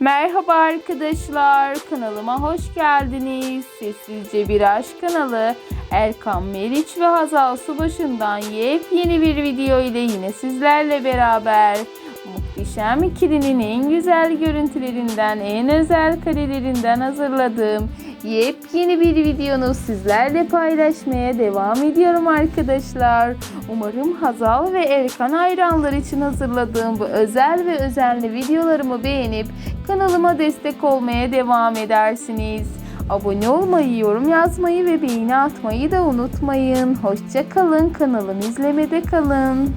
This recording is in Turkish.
Merhaba arkadaşlar, kanalıma hoş geldiniz. Sessizce Bir Aşk kanalı Erkan Meriç ve Hazal Subaşı'ndan yepyeni bir video ile yine sizlerle beraber muhteşem ikilinin en güzel görüntülerinden, en özel karelerinden hazırladığım yepyeni bir videonu sizlerle paylaşmaya devam ediyorum arkadaşlar. Umarım Hazal ve Erkan hayranları için hazırladığım bu özel ve özenli videolarımı beğenip kanalıma destek olmaya devam edersiniz. Abone olmayı, yorum yazmayı ve beğeni atmayı da unutmayın. Hoşça kalın, kanalımı izlemede kalın.